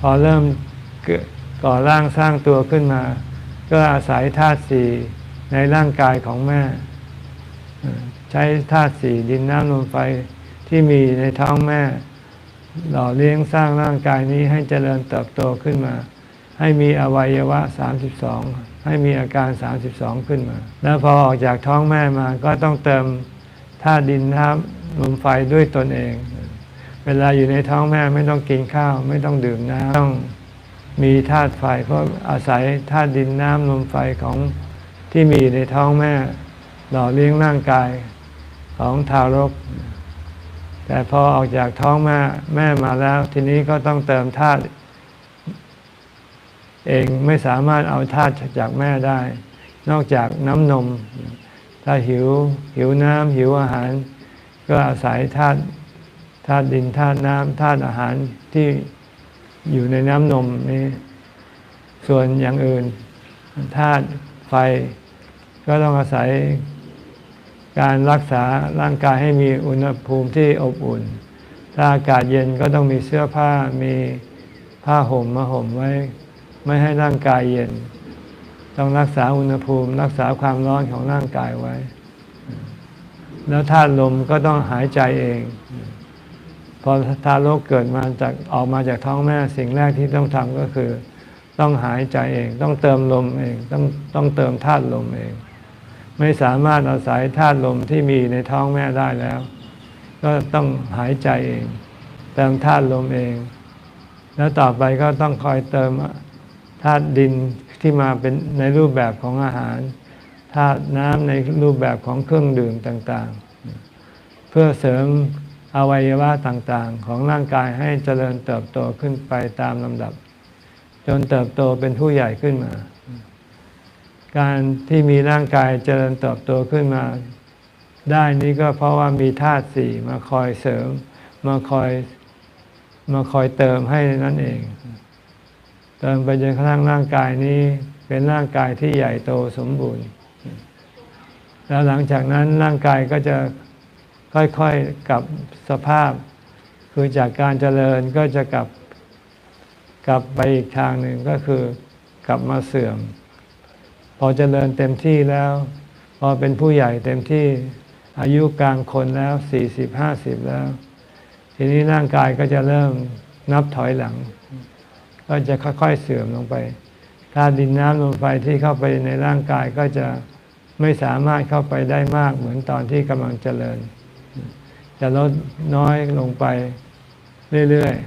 พอเริ่มก่อร่างสร้างตัวขึ้นมา ก็อาศัยธาตุสี่ในร่างกายของแม่ ใช้ธาตุสี่ดินน้ำลมไฟที่มีในท้องแม่ หล่อเลี้ยงสร้างร่างกายนี้ให้เจริญเติบโตขึ้นมา ให้มีอวัยวะ 32 ให้มีอาการ 32 ขึ้นมา แล้วพอออกจากท้องแม่มาก็ต้องเติมธาตุดินน้ำลมไฟด้วยตนเอง เวลาอยู่ในท้องแม่ไม่ต้องกินข้าว ไม่ต้องดื่มน้ำต้องมีธาตุไฟ เพราะอาศัยธาตุดินน้ำลมไฟของที่มีในท้องแม่ หล่อเลี้ยงร่างกายของทารก แต่พอออกจากท้องแม่แม่มาแล้ว ทีนี้ก็ต้องเติมธาตุเองไม่สามารถเอาธาตุจากแม่ได้ นอกจากน้ำนม ถ้าหิวหิวน้ำหิวอาหาร ก็อาศัยธาตุ ธาตุดินธาตุน้ำธาตุอาหารที่อยู่ในน้ำนมนี้ ส่วนอย่างอื่นธาตุไฟก็ต้องอาศัยการรักษาร่างกายให้มีอุณหภูมิที่อบอุ่น ถ้าอากาศเย็นก็ต้องมีเสื้อผ้ามีผ้าห่มมาห่มไว้ ไม่ให้ร่างกายเย็น ต้องรักษาอุณหภูมิ รักษาความร้อนของร่างกายไว้ แล้วธาตุลมก็ต้องหายใจเอง พอทารกเกิดมาจากออกมาจากท้องแม่สิ่งแรกที่ต้องทำก็คือ ต้องหายใจเอง ต้องเติมลมเอง ต้องต้องเติมธาตุลมเอง ไม่สามารถอาศัยธาตุลมที่มีในท้องแม่ได้แล้ว ก็ต้องหายใจเอง เติมธาตุลมเอง แล้วต่อไปก็ต้องคอยเติมธาตุดินที่มาเป็นในรูปแบบของอาหารธาตุน้ำในรูปแบบของเครื่องดื่มต่างๆ เพื่อเสริม อวัยวะต่างๆ ของร่างกายให้เจริญเติบโตขึ้นไปตามลำดับ จนเติบโตเป็นผู้ใหญ่ขึ้นมา การที่มีร่างกายเจริญเติบโตขึ้นมา ได้นี้ก็เพราะว่ามีธาตุสี่มาคอยเสริม มาคอยมาคอยเติมให้นั่นเอง เติมไปจนกระทั่งร่างกายนี้เป็นร่างกายที่ใหญ่โตสมบูรณ์ แล้วหลังจากนั้นร่างกายก็จะ ค่อยๆกลับสภาพ คือจากการเจริญก็จะกลับกลับไปอีกทางหนึ่งก็คือกลับมาเสื่อม พอเจริญเต็มที่แล้ว พอเป็นผู้ใหญ่เต็มที่อายุกลางคนแล้วสี่สิบห้าสิบแล้ว ทีนี้ร่างกายก็จะเริ่มนับถอยหลัง ก็จะค่อยๆเสื่อมลงไปธาตุดินน้ำลมไฟที่เข้าไปในร่างกายก็จะไม่สามารถเข้าไปได้มากเหมือนตอนที่กำลังเจริญ จะลดน้อยลงไปเรื่อยๆ